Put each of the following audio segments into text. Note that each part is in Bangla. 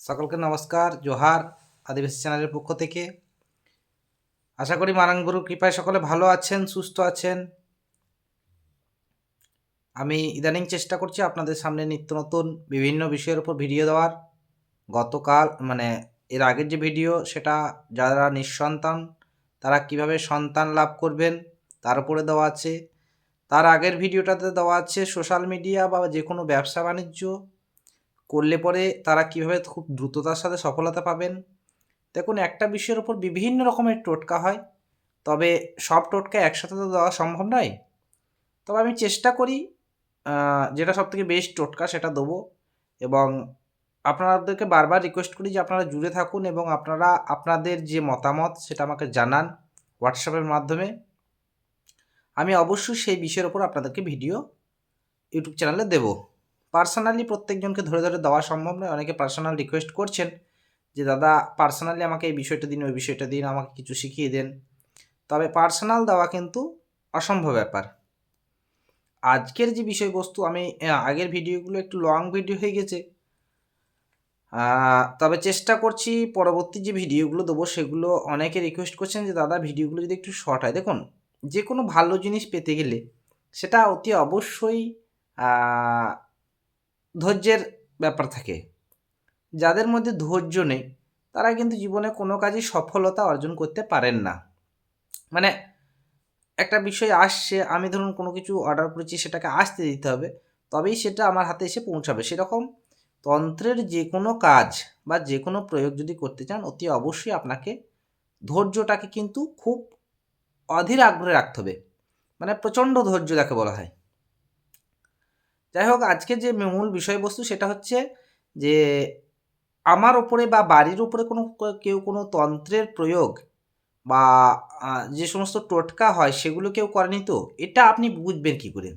সকলকে নমস্কার, জোহার আদিবাসী চ্যানেলের পক্ষ থেকে। আশা করি মারাঙ্গুরুর কৃপায় সকলে ভালো আছেন, সুস্থ আছেন। আমি ইদানিং চেষ্টা করছি আপনাদের সামনে নিত্য নতুন বিভিন্ন বিষয়ের উপর ভিডিও দেওয়ার। গতকাল মানে এর আগের যে ভিডিও, সেটা যারা নিঃসন্তান, তারা কীভাবে সন্তান লাভ করবেন, তার উপরে দেওয়া আছে। তার আগের ভিডিওটাতে দেওয়া আছে, সোশ্যাল মিডিয়া বা যে কোনো ব্যবসা বাণিজ্য করলে পরে তারা কীভাবে খুব দ্রুততার সাথে সফলতা পাবেন? দেখুন, একটা বিষয়ের উপর বিভিন্ন রকমের টোটকা হয়, তবে সব টোটকা একসাথে তো দেওয়া সম্ভব নয়। তবে আমি চেষ্টা করি যেটা সব থেকে বেস্ট টোটকা সেটা দেবো এবং আপনাদেরকে বারবার রিকোয়েস্ট করি যে আপনারা জুড়ে থাকুন এবং আপনারা আপনাদের যে মতামত সেটা আমাকে জানান হোয়াটসঅ্যাপের মাধ্যমে। আমি অবশ্যই সেই বিষয়ের উপর আপনাদেরকে ভিডিও ইউটিউব চ্যানেলে দেবো। পার্সোনালি প্রত্যেকজনকে ধরে ধরে দেওয়া সম্ভব নয়। অনেকে পার্সোনাল রিকোয়েস্ট করছেন যে, দাদা পার্সোনালি আমাকে এই বিষয়টা দিন, ওই বিষয়টা দিন, আমাকে কিছু শিখিয়ে দেন। তবে পার্সোনাল দেওয়া কিন্তু অসম্ভব ব্যাপার। আজকের যে বিষয়বস্তু, আমি আগের ভিডিওগুলো একটু লং ভিডিও হয়ে গেছে। তবে চেষ্টা করছি পরবর্তী যে ভিডিওগুলো দেবো, সেগুলো অনেকে রিকোয়েস্ট করছেন যে, দাদা, ভিডিওগুলো যদি একটু শর্ট হয়। দেখুন, যে কোনো ভালো জিনিস পেতে গেলে সেটা অতি অবশ্যই ধৈর্যের ব্যাপার থাকে। যাদের মধ্যে ধৈর্য নেই, তারা কিন্তু জীবনে কোনো কাজে সফলতা অর্জন করতে পারেন না। মানে একটা বিষয় আসছে, আমি ধরুন কোনো কিছু অর্ডার করেছি, সেটাকে আসতে দিতে হবে, তবেই সেটা আমার হাতে এসে পৌঁছাবে। সেরকম তন্ত্রের যে কোনো কাজ বা যে কোনো প্রয়োগ যদি করতে চান, অতি অবশ্যই আপনাকে ধৈর্যটাকে কিন্তু খুব অধীর আগ্রহে রাখতে হবে। মানে প্রচণ্ড ধৈর্য যাকে বলা হয়। যাই হোক, আজকে যে মূল বিষয়বস্তু সেটা হচ্ছে যে আমার ওপরে বা বাড়ির উপরে কোনো কেউ কোনো তন্ত্রের প্রয়োগ বা যে সমস্ত টোটকা হয় সেগুলো কেউ করেনি তো? এটা আপনি বুঝবেন কি করে?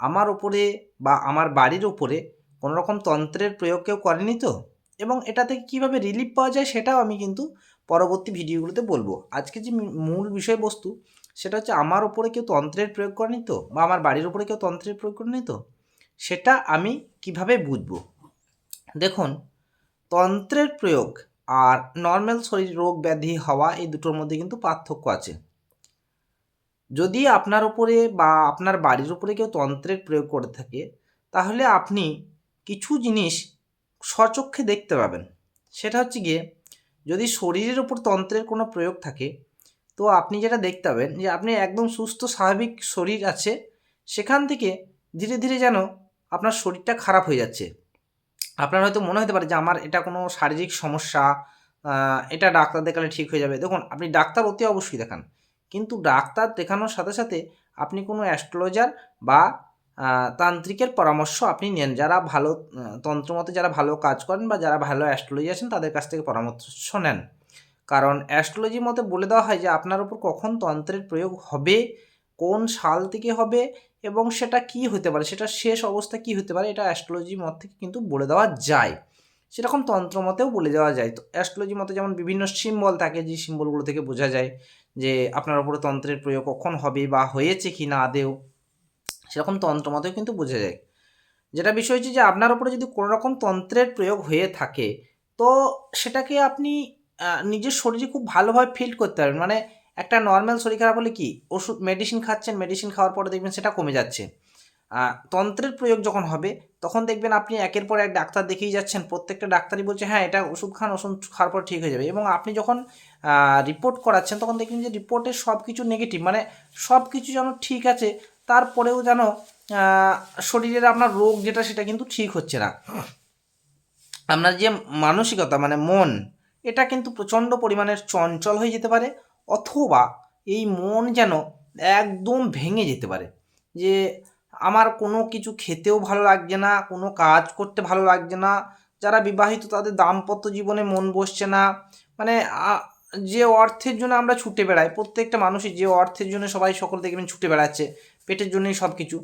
আমার ওপরে বা আমার বাড়ির ওপরে কোনো রকম তন্ত্রের প্রয়োগ কেউ করেনি তো? এবং এটা থেকে কীভাবে রিলিফ পাওয়া যায় সেটাও আমি কিন্তু পরবর্তী ভিডিওগুলোতে বলব। আজকে যে মূল বিষয়বস্তু সেটা হচ্ছে আমার ওপরে কেউ তন্ত্রের প্রয়োগ করেনি তো? বা আমার বাড়ির ওপরে কেউ তন্ত্রের প্রয়োগ করেনি তো? সেটা আমি কীভাবে বুঝব? দেখুন, তন্ত্রের প্রয়োগ আর নর্মাল শরীর রোগ ব্যাধি হওয়া এই দুটোর মধ্যে কিন্তু পার্থক্য আছে। যদি আপনার উপরে বা আপনার বাড়ির উপরে কেউ তন্ত্রের প্রয়োগ করে থাকে, তাহলে আপনি কিছু জিনিস স্বচক্ষে দেখতে পাবেন। সেটা হচ্ছে গিয়ে, যদি শরীরের উপর তন্ত্রের কোনো প্রয়োগ থাকে, তো আপনি যেটা দেখতে পাবেন যে, আপনি একদম সুস্থ, স্বাভাবিক শরীর আছে, সেখান থেকে ধীরে ধীরে যেন আপনার শরীরটা খারাপ হয়ে যাচ্ছে। আপনার হয়তো মনে হতে পারে যে আমার এটা কোনো শারীরিক সমস্যা এটা ডাক্তার দেখালে ঠিক হয়ে যাবে। দেখুন, আপনি ডাক্তার অতি অবশ্যই দেখান। কিন্তু ডাক্তার দেখানোর সাথে সাথে আপনি কোনো অ্যাস্ট্রোলজার বা তান্ত্রিকের পরামর্শ আপনি নেন। যারা ভালো তন্ত্রমতে যারা ভালো কাজ করেন বা যারা ভালো অ্যাস্ট্রোলজি আছেন তাদের কাছ থেকে পরামর্শ নেন। কারণ অ্যাস্ট্রোলজি মতে বলে দেওয়া হয় যে আপনার উপর কখন তন্ত্রের প্রয়োগ হবে, কোন সাল থেকে হবে এবং সেটা কি হতে পারে? সেটা শেষ অবস্থা কি হতে পারে? এটা অ্যাস্ট্রোলজি মত থেকে কিন্তু বলে দেওয়া যায়। সেরকম তন্ত্র মতেও বলে দেওয়া যায়। তো অ্যাস্ট্রোলজি মতে যেমন বিভিন্ন সিম্বল থাকে, যে সিম্বলগুলো থেকে বোঝা যায় যে আপনার উপরে তন্ত্রের প্রয়োগ কখন হবে বা হয়েছে কি না আদেও সেরকম তন্ত্র মতেও কিন্তু বোঝা যায়। যেটা বিষয় হচ্ছে যে আপনার উপরে যদি কোনো রকম তন্ত্রের প্রয়োগ হয়ে থাকে, তো সেটাকে আপনি নিজের শরীরে খুব ভালোভাবে ফিল করতে পারবেন। মানে একটা নর্মাল শরীর খারাপ হলে কি? ওষুধ মেডিসিন খাচ্ছেন মেডিসিন খাওয়ার পরে দেখবেন সেটা কমে যাচ্ছে। তন্ত্রের প্রয়োগ যখন হবে, তখন দেখবেন আপনি একের পর এক ডাক্তার দেখিয়ে যাচ্ছেন, প্রত্যেকটা ডাক্তারই বলছে হ্যাঁ এটা ওষুধ খান, ওষুধ খাওয়ার পর ঠিক হয়ে যাবে। এবং আপনি যখন রিপোর্ট করাচ্ছেন, তখন দেখবেন যে রিপোর্টে সব কিছু নেগেটিভ মানে সব কিছু যেন ঠিক আছে, তারপরেও যেন শরীরের আপনার রোগ যেটা, সেটা কিন্তু ঠিক হচ্ছে না। আপনার যে মানসিকতা মানে মন, এটা কিন্তু প্রচণ্ড পরিমাণের চঞ্চল হয়ে যেতে পারে। অথবা এই মন যেন একদম ভেঙে যেতে পারে। যে আমার কোনো কিছু খেতেও ভালো লাগছে না, কোনো কাজ করতে ভালো লাগছে না, যারা বিবাহিত তাদের দাম্পত্য জীবনে মন বসছে না। মানে যে অর্থের জন্য আমরা ছুটে বেড়াই, প্রত্যেকটা মানুষই যে অর্থের জন্য সবাই সকল দেখবেন ছুটে বেড়াচ্ছে, পেটের জন্যই সব কিছু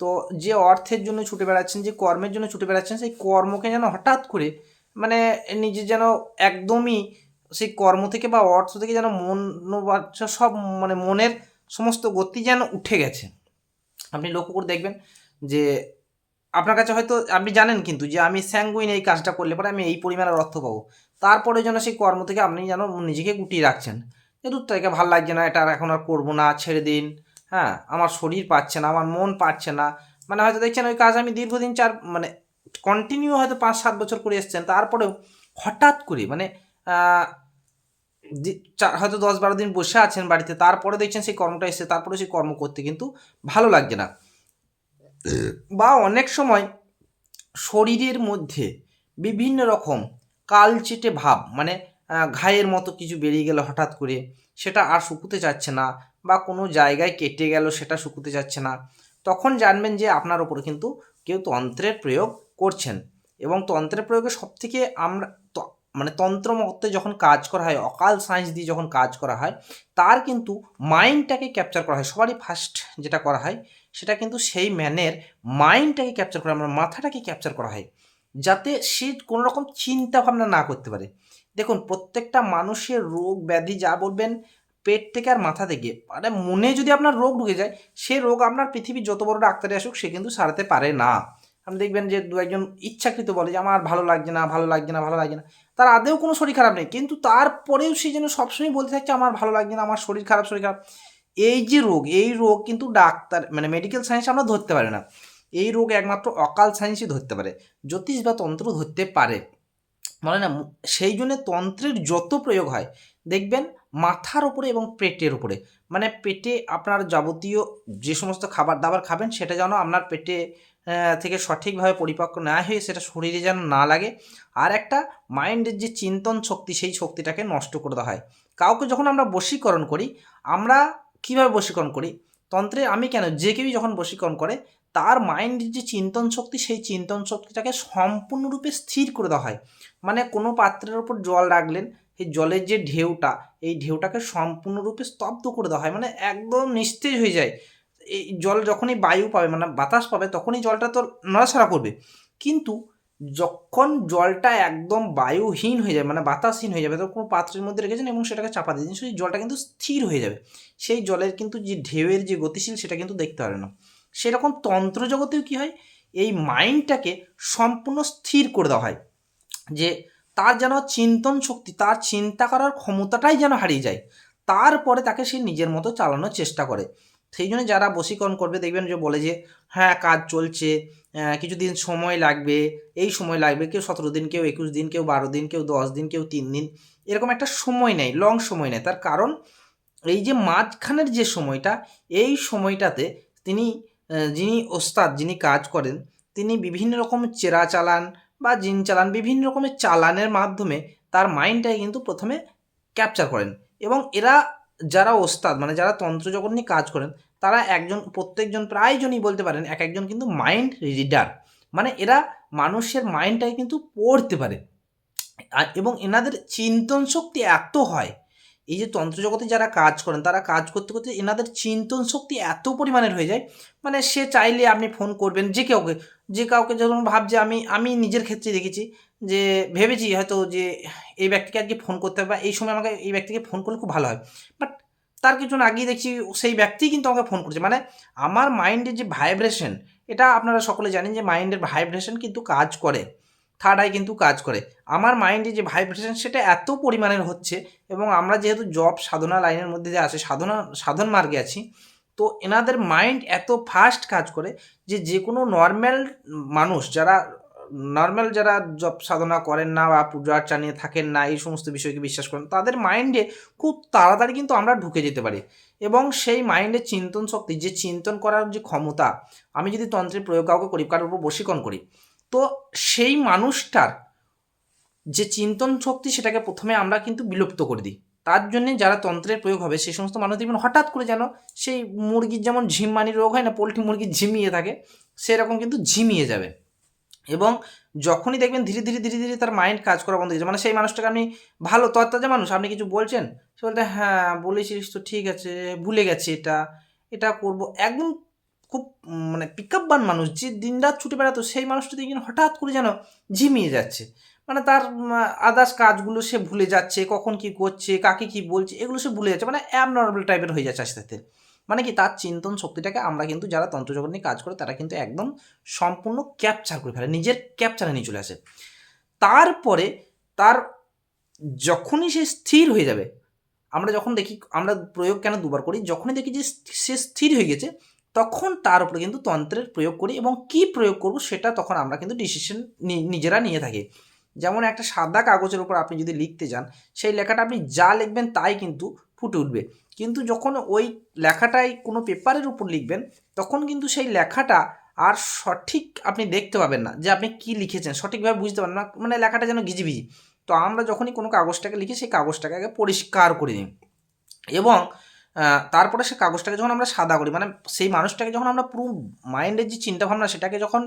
তো যে অর্থের জন্য ছুটে বেড়াচ্ছেন, যে কর্মের জন্য ছুটে বেড়াচ্ছেন, সেই কর্মকে যেন হঠাৎ করে মানে নিজে যেন একদমই সেই কর্ম থেকে বা অর্থ থেকে যেন মন সব মানে মনের সমস্ত গতি যেন উঠে গেছে। আপনি লক্ষ্য করে দেখবেন যে আপনার কাছে হয়তো আপনি জানেন কিন্তু যে আমি স্যাঙ্গুইন এই কাজটা করলে পরে আমি এই পরিমাণের অর্থ পাবো। তারপরে যেন সেই কর্ম থেকে আপনি যেন নিজেকে গুটিয়ে রাখছেন। যে দূর থেকে ভালো লাগছে না, এটা আর এখন আর করব না, ছেড়ে দিন। হ্যাঁ আমার শরীর পাচ্ছে না, আমার মন পাচ্ছে না। মানে হয়তো দেখছেন ওই কাজ আমি দীর্ঘদিন চার মানে কন্টিনিউ হয়তো পাঁচ সাত বছর করে এসছেন। তারপরেও হঠাৎ করে মানে হয়তো দশ বারো দিন বসে আছেন বাড়িতে, তারপরে দেখছেন সেই কর্মটা এসে তারপরে সেই কর্ম করতে, কিন্তু ভালো লাগছে না। বা অনেক সময় শরীরের মধ্যে বিভিন্ন রকম কালচেটে ভাব মানে ঘায়ের মতো কিছু বেরিয়ে গেল হঠাৎ করে, সেটা আর শুকুতে যাচ্ছে না, বা কোনো জায়গায় কেটে গেল সেটা শুকুতে যাচ্ছে না, তখন জানবেন যে আপনার ওপর কিন্তু কেউ তন্ত্রের প্রয়োগ করছেন। এবং তন্ত্রের প্রয়োগে সবথেকে আমরা মানে তন্ত্র মতে যখন কাজ করা হয়, অকাল সায়েন্স দিয়ে যখন কাজ করা হয়, তার কিন্তু মাইন্ডটাকে ক্যাপচার করা হয়। সবারই ফার্স্ট যেটা করা হয়, সেটা কিন্তু সেই ম্যানের মাইন্ডটাকে ক্যাপচার করা আমার মাথাটাকে ক্যাপচার করা হয়। যাতে সে কোনো রকম চিন্তা ভাবনা না করতে পারে। দেখুন, প্রত্যেকটা মানুষের রোগ ব্যাধি যা বলবেন, পেট থেকে আর মাথা থেকে মানে মনে যদি আপনার রোগ ঢুকে যায়, সে রোগ আপনার পৃথিবীর যত বড় ডাক্তারে আসুক, সে কিন্তু সারাতে পারে না। আপনি দেখবেন যে দু একজন ইচ্ছাকৃত বলে যে, আমার ভালো লাগছে না, ভালো লাগছে না, ভালো লাগছে না। তার আদেও কোনো শরীর খারাপ নেই। কিন্তু তারপরেও সে যেন সবসময় বলতে থাকছে, আমার ভালো লাগছে না, আমার শরীর খারাপ শরীর খারাপ। এই যে রোগ, এই রোগ কিন্তু ডাক্তার মানে মেডিকেল সায়েন্স আমরা ধরতে পারি না। এই রোগ একমাত্র অকাল সায়েন্সই ধরতে পারে, জ্যোতিষ বা তন্ত্র ধরতে পারে। মানে না, সেই জন্য তন্ত্রের যত প্রয়োগ হয়, দেখবেন মাথার উপরে এবং পেটের উপরে। মানে পেটে আপনার যাবতীয় যে সমস্ত খাবার দাবার খাবেন, সেটা যেন আপনার পেটে থেকে সঠিকভাবে পরিপক্ক না হয়ে সেটা শরীরে যেন না লাগে। আর একটা মাইন্ডের যে চিন্তন শক্তি, সেই শক্তিটাকে নষ্ট করে দেওয়া হয়। কাউকে যখন আমরা বশীকরণ করি, আমরা কীভাবে বশীকরণ করি? তন্ত্রে আমি কেন, যে কেউই যখন বশীকরণ করে, তার মাইন্ডের যে চিন্তন শক্তি, সেই চিন্তন শক্তিটাকে সম্পূর্ণরূপে স্থির করে দেওয়া হয়। মানে কোনো পাত্রের ওপর জল রাখলেন এই জলের যে ঢেউটা, এই ঢেউটাকে সম্পূর্ণরূপে স্তব্ধ করে দেওয়া হয়। মানে একদম নিস্তেজ হয়ে যায়। এই জল যখনই বায়ু পাবে মানে বাতাস পাবে, তখনই জলটা তো নড়াছড়া করবে। কিন্তু যখন জলটা একদম বায়ুহীন হয়ে যাবে মানে বাতাসহীন হয়ে যাবে তখন কোনো পাত্রের মধ্যে রেখেছেন এবং সেটাকে চাপা দিয়ে দিন, সেই জলটা কিন্তু স্থির হয়ে যাবে। সেই জলের কিন্তু যে ঢেউয়ের যে গতিশীল, সেটা কিন্তু দেখতে পারে না। সেরকম তন্ত্র জগতেও কী হয়? এই মাইন্ডটাকে সম্পূর্ণ স্থির করে দেওয়া হয়। যে তার যেন চিন্তন শক্তি, তার চিন্তা করার ক্ষমতাটাই যেন হারিয়ে যায়। তারপরে তাকে সে নিজের মতো চালানোর চেষ্টা করে। সেই জন্য যারা বশীকরণ করবে দেখবেন যে বলে যে হ্যাঁ কাজ চলছে কিছুদিন সময় লাগবে, এই সময় লাগবে, কেউ সতেরো দিন, কেউ একুশ দিন, কেউ বারো দিন, কেউ দশ দিন, কেউ তিন দিন। এরকম একটা সময় নেই লং সময় নেই তার কারণ এই যে মাঝখানের যে সময়টা, এই সময়টাতে তিনি যিনি ওস্তাদ, যিনি কাজ করেন, তিনি বিভিন্ন রকম চেরা চালান বা জিন চালান, বিভিন্ন রকমের চালানের মাধ্যমে তার মাইন্ডটাকে কিন্তু প্রথমে ক্যাপচার করেন। এবং এরা যারা ওস্তাদ মানে যারা তন্ত্র জগৎ নিয়ে কাজ করেন, তারা একজন, প্রত্যেকজন প্রায়জনই বলতে পারেন, এক একজন কিন্তু মাইন্ড রিডার মানে এরা মানুষের মাইন্ডটাকে কিন্তু পড়তে পারে। এবং এনাদের চিন্তন শক্তি এত হয়, এই যে তন্ত্র জগতে যারা কাজ করেন, তারা কাজ করতে করতে এনাদের চিন্তন শক্তি এত পরিমাণের হয়ে যায় মানে সে চাইলে আপনি ফোন করবেন যে কাউকে যে কাউকে যখন ভাবছে আমি আমি নিজের ক্ষেত্রে দেখেছি যে ভেবেছি হয়তো যে এই ব্যক্তিকে আজকে ফোন করতে হবে বা এই সময় আমাকে এই ব্যক্তিকে ফোন করলে খুব ভালো হয়। বাট তার কিছুক্ষণ আগেই দেখছি সেই ব্যক্তিই কিন্তু আমাকে ফোন করছে। মানে আমার মাইন্ডের যে ভাইব্রেশন এটা আপনারা সকলে জানেন যে মাইন্ডের ভাইব্রেশন কিন্তু কাজ করে। থার্ড আই কিন্তু কাজ করে। আমার মাইন্ডে যে ভাইব্রেশন সেটা এত পরিমাণের হচ্ছে এবং আমরা যেহেতু জব সাধনা লাইনের মধ্যে যে আছে, সাধনা, সাধন মার্গে আছি, তো এনাদের মাইন্ড এত ফাস্ট কাজ করে যে যে কোনো নর্ম্যাল মানুষ যারা নর্মাল যারা জব সাধনা করেন না বা পূজা আর্চা নিয়ে থাকেন না, এই সমস্ত বিষয়কে বিশ্বাস করেন, তাদের মাইন্ডে খুব তাড়াতাড়ি কিন্তু আমরা ঢুকে যেতে পারি। এবং সেই মাইন্ডের চিন্তন শক্তি, যে চিন্তন করার যে ক্ষমতা, আমি যদি তন্ত্রের প্রয়োগ কাউকে করি, কারোর উপর বশীকরণ করি, তো সেই মানুষটার যে চিন্তন শক্তি, সেটাকে প্রথমে আমরা কিন্তু বিলুপ্ত করে দিই। তার জন্যে যারা তন্ত্রের প্রয়োগ হবে, সেই সমস্ত মানুষ দেখবেন হঠাৎ করে যেন সেই মুরগির যেমন ঝিমমানি রোগ হয় না, পোলট্রি মুরগি ঝিমিয়ে থাকে, সেরকম কিন্তু ঝিমিয়ে যাবে। এবং যখনই দেখবেন ধীরে ধীরে ধীরে ধীরে তার মাইন্ড কাজ করা বন্ধ হয়ে যাবে মানে সেই মানুষটাকে আপনি ভালো তরতাজা মানুষ, আপনি কিছু বলছেন, সে বলতে হ্যাঁ বলেছিস তো, ঠিক আছে, ভুলে গেছে এটা এটা করব। একদম খুব মানে পিক বান মানুষ, যে দিন রাত ছুটে বেড়াতো, সেই মানুষটা দেখবেন হঠাৎ করে যেন ঝিমিয়ে যাচ্ছে। মানে তার আদার্স কাজগুলো সে ভুলে যাচ্ছে, কখন কি করছে, কাকে কি বলছে, এগুলো সে ভুলে যাচ্ছে। মানে অ্যাবনর্মাল টাইপের হয়ে যাচ্ছে আস্তে আস্তে। মানে কি তার চিন্তন শক্তিটাকে আমরা কিন্তু যারা তন্ত্রজগৎ নিয়ে কাজ করে, তারা কিন্তু একদম সম্পূর্ণ ক্যাপচার করে ফেলে, নিজের ক্যাপচারে নিয়ে চলে আসে। তারপরে তার যখনই সে স্থির হয়ে যাবে, আমরা যখন দেখি, আমরা প্রয়োগ কেন দুবার করি, যখনই দেখি যে সে স্থির হয়ে গেছে, তখন তার উপরে কিন্তু তন্ত্রের প্রয়োগ করি এবং কি প্রয়োগ করব সেটা তখন আমরা কিন্তু ডিসিশন নিজেরা নিয়ে থাকি। যেমন একটা সাদা কাগজের উপর আপনি যদি লিখতে যান, সেই লেখাটা আপনি যা লিখবেন তাই কিন্তু ফুটে উঠবে। কিন্তু যখন ওই লেখাটাই কোনো পেপারের উপর লিখবেন, তখন কিন্তু সেই লেখাটা আর সঠিক আপনি দেখতে পাবেন না যে আপনি কি লিখেছেন। সঠিকভাবে বুঝতে পারেন না মানে লেখাটা যেন গিজিবিজি। তো আমরা যখনই কোনো কাগজটাকে লিখি, সেই কাগজটাকে আগে পরিষ্কার করে নিই। এবং তারপরে সে কাগজটাকে যখন আমরা সাদা করি মানে সেই মানুষটাকে যখন আমরা পুরো মাইন্ডের যে চিন্তাভাবনা, সেটাকে যখন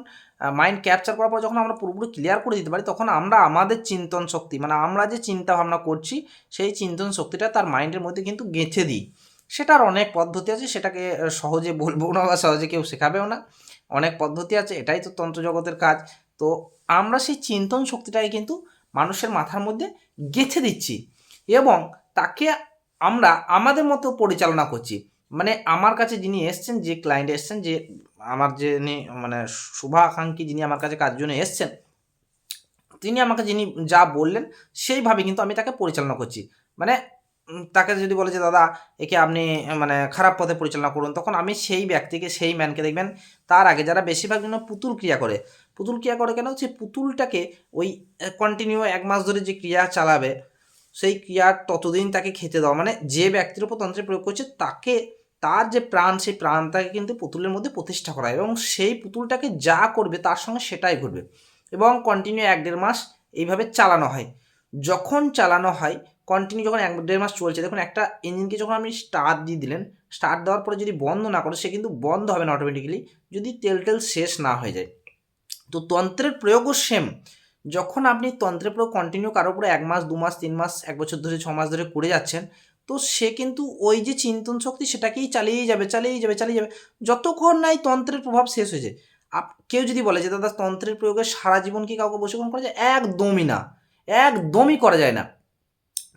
মাইন্ড ক্যাপচার করার পর যখন আমরা পুরোপুরি ক্লিয়ার করে দিতে পারি, তখন আমরা আমাদের চিন্তন শক্তি মানে আমরা যে চিন্তা ভাবনা করছি, সেই চিন্তন শক্তিটা তার মাইন্ডের মধ্যে কিন্তু গেঁথে দিই। সেটার অনেক পদ্ধতি আছে, সেটাকে সহজে বলব না বা সহজে কেউ শেখাবেও না। অনেক পদ্ধতি আছে, এটাই তো তন্ত্র জগতের কাজ। তো আমরা সেই চিন্তন শক্তিটাকে কিন্তু মানুষের মাথার মধ্যে গেঁথে দিচ্ছি এবং তাকে আমরা আমাদের মতো পরিচালনা করছি। মানে আমার কাছে যিনি এসছেন, যে ক্লায়েন্ট এসছেন, যে আমার যে মানে শুভাকাঙ্ক্ষী যিনি আমার কাছে কাজের জন্য এসছেন, তিনি আমাকে যিনি যা বললেন, সেইভাবে কিন্তু আমি তাকে পরিচালনা করছি। মানে তাকে যদি বলে যে, দাদা, একে আপনি মানে খারাপ পথে পরিচালনা করুন, তখন আমি সেই ব্যক্তিকে, সেই ম্যানকে দেখবেন, তার আগে যারা বেশিরভাগ জন্য পুতুল ক্রিয়া করে, পুতুল ক্রিয়া করে কেন? হচ্ছে পুতুলটাকে ওই কন্টিনিউ এক মাস ধরে যে ক্রিয়া চালাবে সেই ক্রিয়ার ততদিন তাকে খেতে দেওয়া মানে যে ব্যক্তির উপর তন্ত্রের প্রয়োগ করছে, তাকে, তার যে প্রাণ, সেই প্রাণটাকে কিন্তু পুতুলের মধ্যে প্রতিষ্ঠা করা এবং সেই পুতুলটাকে যা করবে, তার সঙ্গে সেটাই ঘটবে এবং কন্টিনিউ এক দেড় মাস এইভাবে চালানো হয়। যখন চালানো হয় কন্টিনিউ যখন এক দেড় মাস চলছে, দেখুন একটা ইঞ্জিনকে যখন আপনি স্টার্ট দিয়ে দিলেন স্টার্ট দেওয়ার পরে যদি বন্ধ না করে, সে কিন্তু বন্ধ হবে না অটোমেটিক্যালি যদি তেল টেল শেষ না হয়ে যায়। তো তন্ত্রের প্রয়োগও সেম যখন আপনি তন্ত্রের পুরো কন্টিনিউ কারোর উপরে এক মাস, দু মাস, তিন মাস, এক বছর ধরে, ছ মাস ধরে করে যাচ্ছেন, তো সে কিন্তু ওই যে চিন্তন শক্তি সেটাকেই চালিয়েই যাবে চালিয়েই যাবে চালিয়ে যাবে। যতক্ষণ নাই তন্ত্রের প্রভাব শেষ হয়েছে আপ, কেউ যদি বলে যে, দাদা, তন্ত্রের প্রয়োগে সারা জীবন কি কাউকে বসীকরণ করা যায়? একদমই না, একদমই করা যায় না।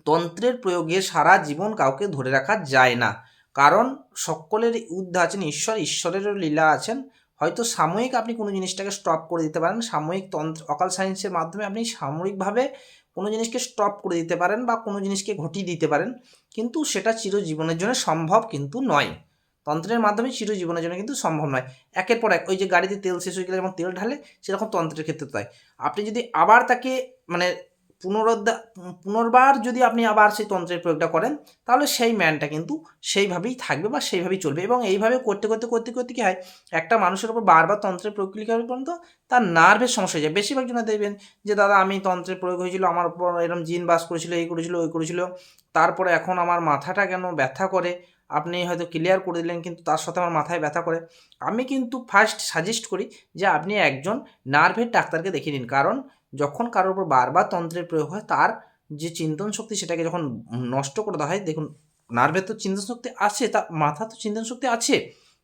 তন্ত্রের প্রয়োগে সারা জীবন কাউকে ধরে রাখা যায় না, কারণ সকলের ঊর্ধ্বে আছেন, ঈশ্বর, ঈশ্বরেরও লীলা আছেন হয়তো সাময়িক আপনি কোনো জিনিসটাকে স্টপ করে দিতে পারেন, সাময়িক তন্ত্র অকাল সায়েন্সের মাধ্যমে আপনি সাময়িকভাবে কোনো জিনিসকে স্টপ করে দিতে পারেন বা কোনো জিনিসকে ঘটিয়ে দিতে পারেন, কিন্তু সেটা চিরজীবনের জন্য সম্ভব কিন্তু নয়। তন্ত্রের মাধ্যমে চিরজীবনের জন্য কিন্তু সম্ভব নয়। একের পর এক, ওই যে গাড়িতে তেল শেষ হয়ে গেলে যেমন তেল ঢালে, সেরকম তন্ত্রের ক্ষেত্রে তাই। আপনি যদি আবার তাকে মানে পুনরুদ্ধা পুনর্বার যদি আপনি আবার সেই তন্ত্রের প্রয়োগটা করেন, তাহলে সেই ম্যানটা কিন্তু সেইভাবেই থাকবে বা সেইভাবেই চলবে এবং এইভাবে করতে করতে করতে করতে কী হয়, একটা মানুষের উপর বারবার তন্ত্রের প্রয়োগ করার পর্যন্ত তার নার্ভের সমস্যা হয়ে যায়। বেশিরভাগ জন্য দেখবেন যে, দাদা, আমি তন্ত্রের প্রয়োগ হয়েছিল, আমার উপর এরকম জিন বাস করেছিল, এই করেছিল, ওই করেছিল, তারপরে এখন আমার মাথাটা কেন ব্যথা করে? আপনি হয়তো ক্লিয়ার করে দিলেন, কিন্তু তার সাথে আমার মাথায় ব্যথা করে। আমি কিন্তু ফার্স্ট সাজেস্ট করি যে, আপনি একজন নার্ভের ডাক্তারকে দেখিয়ে নিন কারণ যখন কারোর উপর বারবার তন্ত্রের প্রয়োগ হয়, তার যে চিন্তন শক্তি সেটাকে যখন নষ্ট করে দেওয়া হয়, দেখুন, নার্ভের তো চিন্তন শক্তি আছে তা মাথা তো চিন্তন শক্তি আছে,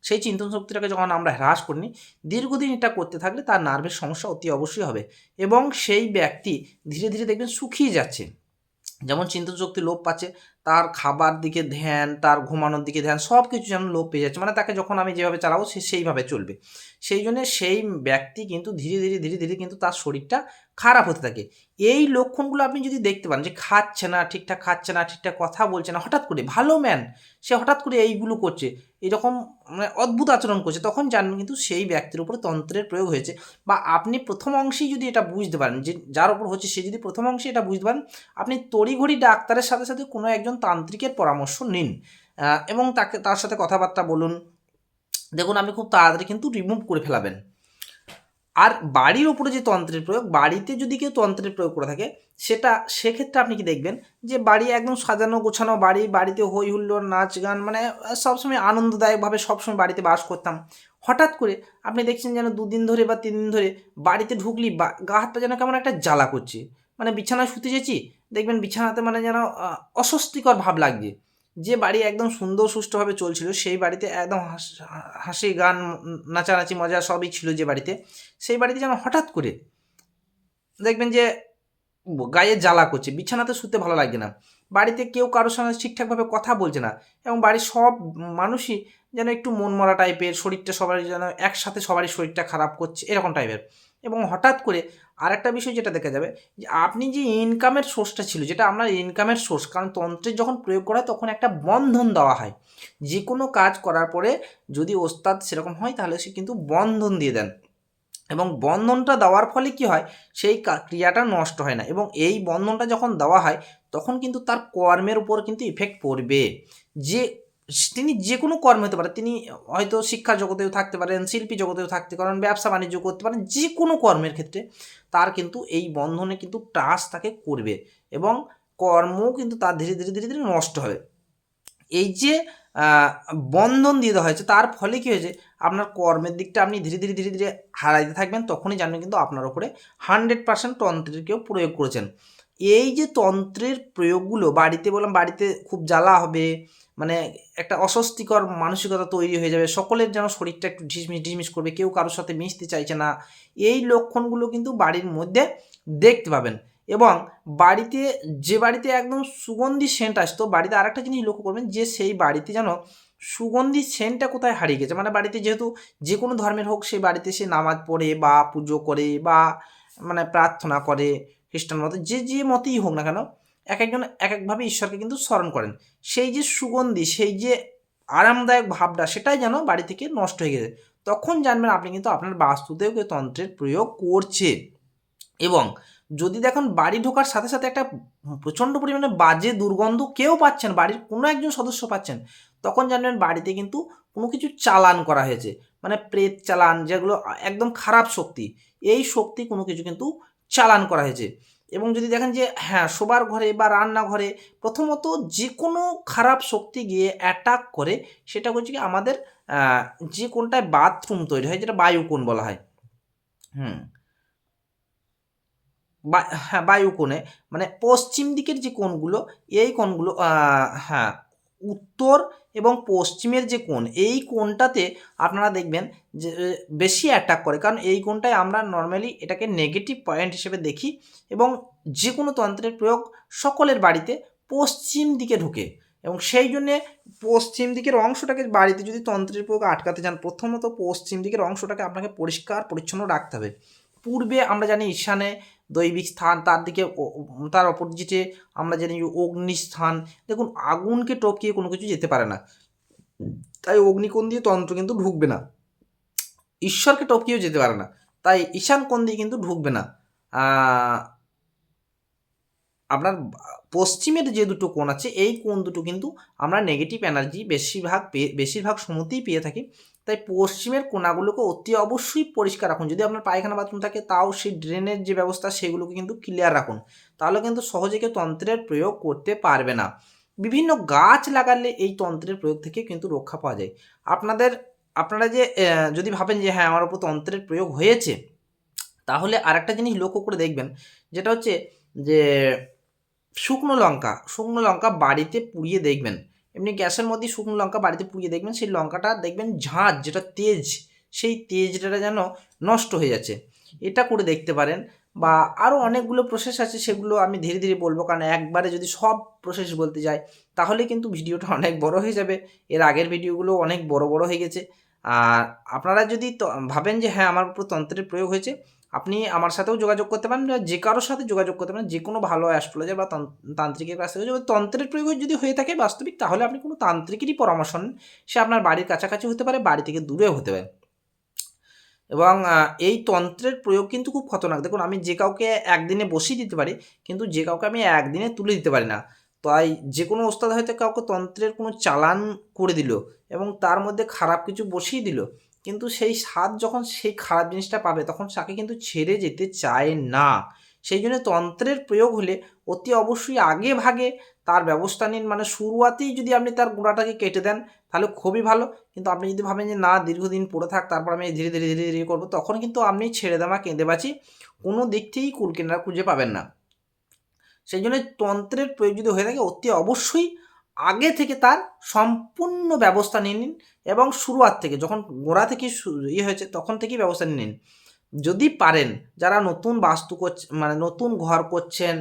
সেই চিন্তন শক্তিটাকে যখন আমরা হ্রাস করিনি, দীর্ঘদিন এটা করতে থাকলে তার নার্ভের সমস্যা অতি অবশ্যই হবে এবং সেই ব্যক্তি ধীরে ধীরে দেখবেন শুকিয়ে যাচ্ছে। যেমন চিন্তন শক্তি লোপ পাচ্ছে তার খাবার দিকে ধ্যান, তার ঘুমানোর দিকে ধ্যান সব কিছু যেন লোপ পেয়ে যাচ্ছে। মানে তাকে যখন আমি যেভাবে চালাবো, সে সেইভাবে চলবে। সেই জন্য সেই ব্যক্তি কিন্তু ধীরে ধীরে ধীরে ধীরে কিন্তু তার শরীরটা খারাপ হতে থাকে। এই লক্ষণগুলো আপনি যদি দেখতে পান যে খাচ্ছে না, ঠিকঠাক খাচ্ছে না, ঠিকঠাক কথা বলছে না, হঠাৎ করে ভালো ম্যান সে হঠাৎ করে এইগুলো করছে, এরকম মানে অদ্ভুত আচরণ করছে, তখন জানবেন কিন্তু সেই ব্যক্তির উপরে তন্ত্রের প্রয়োগ হয়েছে। বা আপনি প্রথম অংশেই যদি এটা বুঝতে পারেন যে যার উপর হচ্ছে, সে যদি প্রথম অংশে এটা বুঝতে পারেন, আপনি তড়িঘড়ি ডাক্তারের সাথে সাথে কোনো একজন তান্ত্রিকের পরামর্শ নিন। এবং তাকে, তার সাথে কথাবার্তা বলুন। দেখুন, আপনি খুব তাড়াতাড়ি কিন্তু রিমুভ করে ফেলাবেন। আর বাড়ির ওপরে যে তন্ত্রের প্রয়োগ, বাড়িতে যদি কেউ তন্ত্রের প্রয়োগ করে থাকে, সেটা, সেক্ষেত্রে আপনি কি দেখবেন যে বাড়ি একদম সাজানো, গোছানো বাড়ি, বাড়িতে হই হুল্লোড় নাচ গান মানে সবসময় আনন্দদায়কভাবে সবসময় বাড়িতে বাস করতাম। হঠাৎ করে আপনি দেখছেন যেন দুদিন ধরে বা তিন দিন ধরে বাড়িতে ঢুকলি, বা গা হাত পা যেন কেমন একটা জ্বালা করছে। মানে বিছানায় শুতে যেছি দেখবেন বিছানাতে মানে যেন অস্বস্তিকর ভাব লাগছে। যে বাড়ি একদম সুন্দর সুষ্ঠুভাবে চলছিল, সেই বাড়িতে একদম হাসি গান, নাচানাচি, মজা সবই ছিল যে বাড়িতে। সেই বাড়িতে যেন হঠাৎ করে দেখবেন যে গায়ে জ্বালা করছে, বিছানাতে শুতে ভালো লাগছে না। বাড়িতে কেউ কারোর সঙ্গে ঠিকঠাকভাবে কথা বলছে না এবং বাড়ির সব মানুষই যেন একটু মন মরা টাইপের শরীরটা সবারই যেন একসাথে সবারই শরীরটা খারাপ করছে, এরকম টাইপের এবং হঠাৎ করে আরেকটা বিষয় যেটা দেখা যাবে যে আপনি যে ইনকামের সোর্সটা ছিল, যেটা আপনার ইনকামের সোর্স কারণ তন্ত্রের যখন প্রয়োগ করা হয়, তখন একটা বন্ধন দেওয়া হয়। যে কোনো কাজ করার পরে যদি ওস্তাদ সেরকম হয়, তাহলে সে কিন্তু বন্ধন দিয়ে দেন। এবং বন্ধনটা দেওয়ার ফলে কি হয়, সেই ক্রিয়াটা নষ্ট হয় না। এবং এই বন্ধনটা যখন দেওয়া হয়, তখন কিন্তু তার কর্মের উপর কিন্তু ইফেক্ট পড়বে। যে তিনি যে কোনো কর্ম হতে পারে, তিনি হয়তো শিক্ষা জগতেও থাকতে পারেন, শিল্পী জগতেও থাকতে পারেন, ব্যবসা বাণিজ্য করতে পারেন যে কোনো কর্মের ক্ষেত্রে তার কিন্তু এই বন্ধনে কিন্তু টাচ তাকে করবে এবং কর্মও কিন্তু তার ধীরে ধীরে ধীরে ধীরে নষ্ট হবে। এই যে বন্ধন দিয়ে দেওয়া হয়েছে, তার ফলে কী হয়েছে, আপনার কর্মের দিকটা আপনি ধীরে ধীরে ধীরে ধীরে হারাইতে থাকবেন, তখনই জানবেন কিন্তু আপনার ওপরে হান্ড্রেড পার্সেন্ট তন্ত্রের কেউ প্রয়োগ করেছেন। এই যে তন্ত্রের প্রয়োগগুলো, বাড়িতে বললাম বাড়িতে খুব জ্বালা হবে মানে একটা অস্বস্তিকর মানসিকতা তৈরি হয়ে যাবে, সকলের যেন শরীরটা একটু ঝিসমিস ঝিসমিস করবে, কেউ কারোর সাথে মিশতে চাইছে না, এই লক্ষণগুলো কিন্তু বাড়ির মধ্যে দেখতে পাবেন। এবং বাড়িতে, যে বাড়িতে একদম সুগন্ধি সেন্ট আসতো বাড়িতে আরেকটা জিনিস লক্ষ্য করবেন যে সেই বাড়িতে যেন সুগন্ধি সেন্টটা কোথায় হারিয়ে গেছে মানে বাড়িতে যেহেতু যে কোনো ধর্মের হোক সেই বাড়িতে সে নামাজ পড়ে বা পুজো করে বা মানে প্রার্থনা করে খ্রিস্টান মতে যে যে মতেই হোক না কেন, এক একজন এক একভাবে ঈশ্বরকে কিন্তু স্মরণ করেন। সেই যে সুগন্ধি, সেই যে আরামদায়ক ভাবটা, সেটাই যেন বাড়ি থেকে নষ্ট হয়ে গেছে। তখন জানবেন আপনি কিন্তু আপনার বাস্তুতেও কেউ তন্ত্রের প্রয়োগ করছে। এবং যদি দেখুন বাড়ি ঢোকার সাথে সাথে একটা প্রচণ্ড পরিমাণে বাজে দুর্গন্ধ কেউ পাচ্ছেন, বাড়ির কোনো একজন সদস্য পাচ্ছেন, তখন জানবেন বাড়িতে কিন্তু কোনো কিছু চালান করা হয়েছে। মানে প্রেত চালান, যেগুলো একদম খারাপ শক্তি, এই শক্তি কোনো কিছু কিন্তু চালান করা হয়েছে। এবং যদি দেখেন যে হ্যাঁ শোবার ঘরে বা রান্নাঘরে প্রথমত যে কোনো খারাপ শক্তি গিয়ে অ্যাটাক করে, সেটা হচ্ছে কি আমাদের যে কোনটায় বাথরুম তৈরি হয়, যেটা বায়ুকোণ বলা হয়। হুম। বা হ্যাঁ বায়ুকোণে মানে পশ্চিম দিকের যে কোণগুলো, এই কোণগুলো হ্যাঁ উত্তর এবং পশ্চিমের যে কোণ, এই কোণটাতে আপনারা দেখবেন যে বেশি অ্যাটাক করে। কারণ এই কোণটায় আমরা নর্মালি এটাকে নেগেটিভ পয়েন্ট হিসেবে দেখি এবং যে কোনো তন্ত্রের প্রয়োগ সকলের বাড়িতে পশ্চিম দিকে ঢুকে। এবং সেই জন্যে পশ্চিম দিকের অংশটাকে বাড়িতে যদি তন্ত্রের প্রয়োগ আটকাতে চান প্রথমত পশ্চিম দিকের অংশটাকে আপনাকে পরিষ্কার পরিচ্ছন্ন রাখতে হবে। পূর্বে আমরা জানি ঈশানে দৈবিক স্থান, তার দিকে তার অপোজিটে আমরা জানি যে অগ্নি স্থান দেখুন, আগুনকে টপকিয়ে কোনো কিছু যেতে পারে না। তাই অগ্নিকোণ দিয়ে তন্ত্র কিন্তু ঢুকবে না। ঈশ্বরকে টপকিয়েও যেতে পারে না। তাই ঈশান কোণ দিয়ে কিন্তু ঢুকবে না। আপনার পশ্চিমের যে দুটো কোণ আছে, এই কোণ দুটো কিন্তু আমরা নেগেটিভ এনার্জি বেশিরভাগ বেশিরভাগ সময়তেই পেয়ে থাকি। তাই পশ্চিমের কোণাগুলোকে অতি অবশ্যই পরিষ্কার রাখুন। যদি আপনার পায়খানা বাথরুম থাকে, তাও সেই ড্রেনের যে ব্যবস্থা, সেগুলোকে কিন্তু ক্লিয়ার রাখুন। তাহলে কিন্তু সহজে কেউ তন্ত্রের প্রয়োগ করতে পারবে না। বিভিন্ন গাছ লাগালে এই তন্ত্রের প্রয়োগ থেকে কিন্তু রক্ষা পাওয়া যায়। আপনাদের, আপনারা যে যদি ভাবেন যে হ্যাঁ আমার উপর তন্ত্রের প্রয়োগ হয়েছে, তাহলে আরেকটা জিনিস লক্ষ্য করে দেখবেন, যেটা হচ্ছে যে, শুকনো লঙ্কা শুকনো লঙ্কা বাড়িতে পুড়িয়ে দেখবেন। এমনি গ্যাসের মধ্যে শুকনো লঙ্কা বাড়িতে পুড়িয়ে দেখবেন, সেই লঙ্কাটা দেখবেন ঝাঁঝ যেটা তেজ, সেই তেজটা যেন নষ্ট হয়ে যাচ্ছে। এটা করে দেখতে পারেন বা আরও অনেকগুলো প্রসেস আছে, সেগুলো আমি ধীরে ধীরে বলব। কারণ একবারে যদি সব প্রসেস বলতে যাই, তাহলে কিন্তু ভিডিওটা অনেক বড় হয়ে যাবে। এর আগের ভিডিওগুলো অনেক বড় বড় হয়ে গেছে। আর আপনারা যদি ভাবেন যে হ্যাঁ আমার উপর তন্ত্রের প্রয়োগ হয়েছে আপনি আমার সাথেও যোগাযোগ করতে পারেন যে কারোর সাথে যোগাযোগ করতে পারেন যে কোনো ভালো অ্যাস্ট্রোলজার বা তান- তান্ত্রিকের কাছ থেকে। তন্ত্রের প্রয়োগ যদি হয়ে থাকে বাস্তবিক, তাহলে আপনি কোনো তান্ত্রিকেরই পরামর্শ নেন। সে আপনার বাড়ির কাছাকাছি হতে পারে, বাড়ি থেকে দূরেও হতে পারে। এবং এই তন্ত্রের প্রয়োগ কিন্তু খুব খতরনাক। দেখুন, আমি যে কাউকে একদিনে বসিয়ে দিতে পারি, কিন্তু যে কাউকে আমি একদিনে তুলে দিতে পারি না। তাই যে কোনো ওস্তাদ হয়তো কাউকে তন্ত্রের কোনো চালান করে দিল এবং তার মধ্যে খারাপ কিছু বসিয়ে দিল। কিন্তু সেই স্বাদ যখন সেই খারাপ জিনিসটা পাবে, তখন তাকে কিন্তু ছেড়ে যেতে চায় না। সেই জন্য তন্ত্রের প্রয়োগ হলে অতি অবশ্যই আগে ভাগে তার ব্যবস্থা নিন। মানে শুরুয়াতেই যদি আপনি তার গোড়াটাকে কেটে দেন, তাহলে খুবই ভালো। কিন্তু আপনি যদি ভাবেন যে, না, দীর্ঘদিন পড়ে থাক, তারপর আমি ধীরে ধীরে ধীরে ধীরে করব, তখন কিন্তু আপনি ছেড়ে দেওয়া কেঁদে বাঁচি কোনো দিক থেকেই কুল কেনারা খুঁজে পাবেন না। সেই জন্য তন্ত্রের প্রয়োগ যদি হয়ে থাকে, অতি অবশ্যই আগে থেকে তার সম্পূর্ণ ব্যবস্থা নিয়ে নিন এবং শুরুয়াত থেকে, যখন গোড়া থেকে ইয়ে হয়েছে, তখন থেকেই ব্যবস্থা নিয়ে নিন। যদি পারেন, যারা নতুন বাস্তু করছে মানে নতুন ঘর করছেন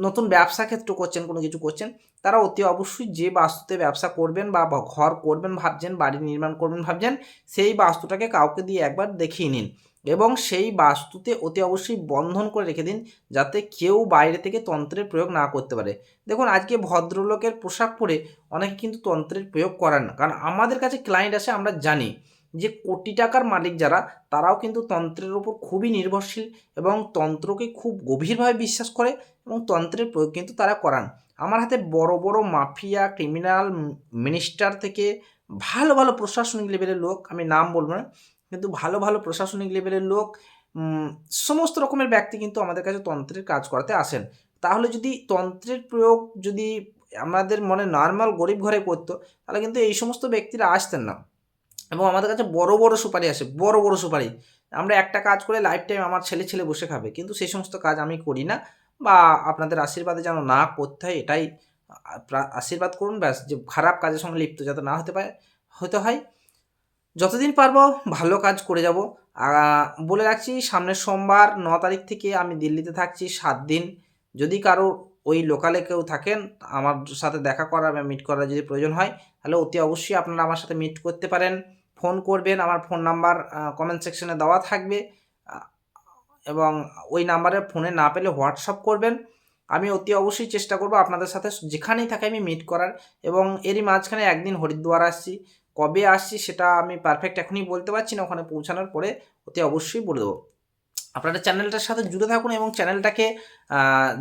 নতুন ব্যবসা ক্ষেত্র করছেন, কোনো কিছু করছেন, তারা অতি অবশ্যই যে বাস্তুতে ব্যবসা করবেন বা ঘর করবেন ভাবছেন, বাড়ি নির্মাণ করবেন ভাবছেন, সেই বাস্তুটাকে কাউকে দিয়ে একবার দেখিয়ে নিন এবং সেই বাস্তুতে অতি অবশ্যই বন্ধন করে রেখে দিন যাতে কেউ বাইরে থেকে তন্ত্রের প্রয়োগ না করতে পারে। দেখুন, আজকে ভদ্রলোকের পোশাক পরে অনেকে কিন্তু তন্ত্রের প্রয়োগ করেন না। কারণ আমাদের কাছে ক্লায়েন্ট আসে, আমরা জানি। যে কোটি টাকার মালিক যারা, তারাও কিন্তু তন্ত্রের ওপর খুবই নির্ভরশীল এবং তন্ত্রকে খুব গভীরভাবে বিশ্বাস করে এবং তন্ত্রের প্রয়োগ কিন্তু তারা করান। আমার হাতে বড় বড় মাফিয়া, ক্রিমিনাল মিনিস্টার থেকে ভালো ভালো প্রশাসনিক লেভেলের লোক, আমি নাম বলব না, কিন্তু ভালো ভালো প্রশাসনিক লেভেলের লোক সমস্ত রকমের ব্যক্তি কিন্তু আমাদের কাছে তন্ত্রের কাজ করাতে আসেন। তাহলে যদি তন্ত্রের প্রয়োগ যদি আমাদের মনে নর্মাল গরিব ঘরে করতো, তাহলে কিন্তু এই সমস্ত ব্যক্তিরা আসতেন না। এবং আমাদের কাছে বড় বড় সুপারি আসে, বড় বড় সুপারি। আমরা একটা কাজ করে লাইফ টাইম আমার ছেলে ছেলে বসে খাবে, কিন্তু সেই সমস্ত কাজ আমি করি না বা আপনাদের আশীর্বাদে যেন না করতে হয়, এটাই আশীর্বাদ করুন, ব্যাস, যে খারাপ কাজের সঙ্গে লিপ্ত যাতে না হতে পারে, হতে হয়। যতদিন পারব ভালো কাজ করে যাব। বলে রাখছি, সামনের সোমবার ন তারিখ থেকে আমি দিল্লিতে থাকছি, সাত দিন। যদি কারও ওই লোকালে কেউ থাকেন, আমার সাথে দেখা করার বা মিট করার যদি প্রয়োজন হয়, তাহলে অতি অবশ্যই আপনারা আমার সাথে মিট করতে পারেন। ফোন করবেন, আমার ফোন নাম্বার কমেন্ট সেকশনে দেওয়া থাকবে। এবং ওই নাম্বারে ফোনে না পেলে হোয়াটসঅ্যাপ করবেন। আমি অতি অবশ্যই চেষ্টা করব আপনাদের সাথে যেখানেই থাকে আমি মিট করার এবং এরই মাঝখানে একদিন হরিদ্বার আসছি। কবে আসছি সেটা আমি পারফেক্ট এখনই বলতে পারছি না, ওখানে পৌঁছানোর পরে অতি অবশ্যই বলে দেবো। আপনারা চ্যানেলটার সাথে জুড়ে থাকুন এবং চ্যানেলটাকে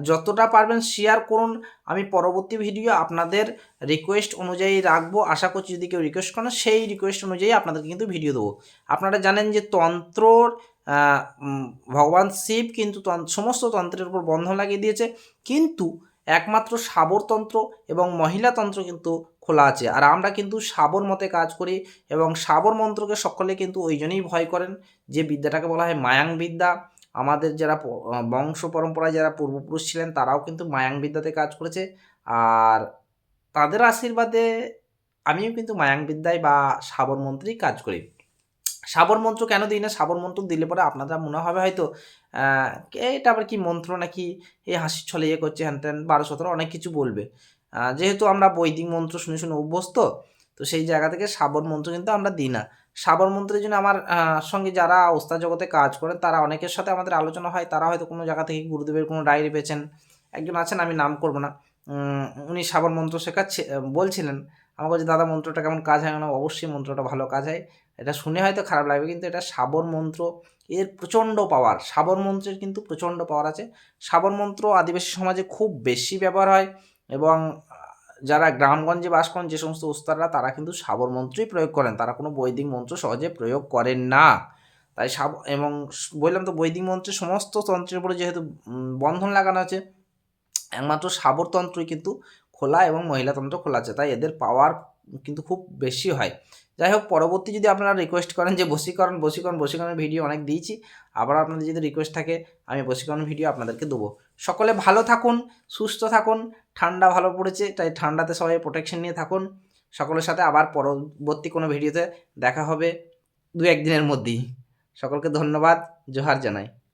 যতটা পারবেন শেয়ার করুন। আমি পরবর্তী ভিডিও আপনাদের রিকোয়েস্ট অনুযায়ী রাখব। আশা করছি যদি কেউ রিকোয়েস্ট করেন সেই রিকোয়েস্ট অনুযায়ী আপনাদেরকে কিন্তু ভিডিও দেবো। আপনারা জানেন যে তন্ত্রর ভগবান শিব কিন্তু সমস্ত তন্ত্রের উপর বন্ধন লাগিয়ে দিয়েছে। কিন্তু একমাত্র সাবরতন্ত্র এবং মহিলাতন্ত্র কিন্তু খোলা আছে। আর আমরা কিন্তু সাবর মতে কাজ করি এবং সাবর মন্ত্রকে সকলে কিন্তু ওই জন্যই ভয় করেন যে বিদ্যাটাকে বলা হয় মায়াং বিদ্যা। আমাদের যারা বংশ পরম্পরায় যারা পূর্বপুরুষ ছিলেন তারাও কিন্তু মায়াং বিদ্যাতে কাজ করেছে। আর তাদের আশীর্বাদে আমিও কিন্তু মায়াং বিদ্যায় বা সাবর মন্ত্রেই কাজ করি। সাবর মন্ত্র কেন দিই না? সাবর মন্ত্র দিলে পরে আপনারা মনে হবে হয়তো এটা আবার কি মন্ত্র নাকি? এই হাসির ছলে ইয়ে করছে, হ্যান ত্যান, বারো সতেরো অনেক কিছু বলবে। যেহেতু আমরা বৈদিক মন্ত্র শুনে শুনে অভ্যস্ত, তো সেই জায়গা থেকে সাবর মন্ত্র কিন্তু আমরা দিই না। সাবর মন্ত্রের জন্য আমার সঙ্গে যারা ওস্তাদ জগতে কাজ করেন, তারা অনেকের সাথে আমাদের আলোচনা হয়, তারা হয়তো কোনো জায়গা থেকে গুরুদেবের কোনো ডায়েরি পেয়েছেন, একজন আছেন, আমি নাম করব না। উনি সাবর মন্ত্র শেখাচ্ছে বলছিলেন আমার কাছে দাদা, মন্ত্রটা কেমন কাজ হয়? না অবশ্যই মন্ত্রটা ভালো কাজ হয়। এটা শুনে হয়তো খারাপ লাগবে, কিন্তু এটা সাবর মন্ত্র, এর প্রচণ্ড পাওয়ার। সাবর মন্ত্রের কিন্তু প্রচণ্ড পাওয়ার আছে। সাবর মন্ত্র আদিবাসী সমাজে খুব বেশি ব্যবহার হয়। এবং যারা গ্রামগঞ্জে বাস করেন, যে সমস্ত উস্তাদরা, তারা কিন্তু সাবর মন্ত্রই প্রয়োগ করেন। তারা কোনো বৈদিক মন্ত্র সহজে প্রয়োগ করেন না। তাই সাব, এবং বললাম তো বৈদিক মন্ত্রের সমস্ত তন্ত্রের উপরে যেহেতু বন্ধন লাগানো আছে, একমাত্র সাবরতন্ত্রই কিন্তু খোলা এবং মহিলাতন্ত্র খোলা আছে। তাই এদের পাওয়ার কিন্তু খুব বেশি হয়। যাই হোক, পরবর্তী যদি আপনারা রিকোয়েস্ট করেন যে বসীকরণ বসীকরণ বশীকরণের ভিডিও অনেক দিয়েছি। আবার আপনাদের যদি রিকোয়েস্ট থাকে, আমি বশীকরণ ভিডিও আপনাদেরকে দেবো। সকলে ভালো থাকুন, সুস্থ থাকুন, ঠান্ডা ভালো পড়েছে, তাই ঠান্ডাতে সবাই প্রোটেকশন নিয়ে থাকুন। সকলের সাথে আবার পরবর্তী কোনো ভিডিওতে দেখা হবে দু একদিনের মধ্যেই। সকলকে ধন্যবাদ, জোহার জানাই।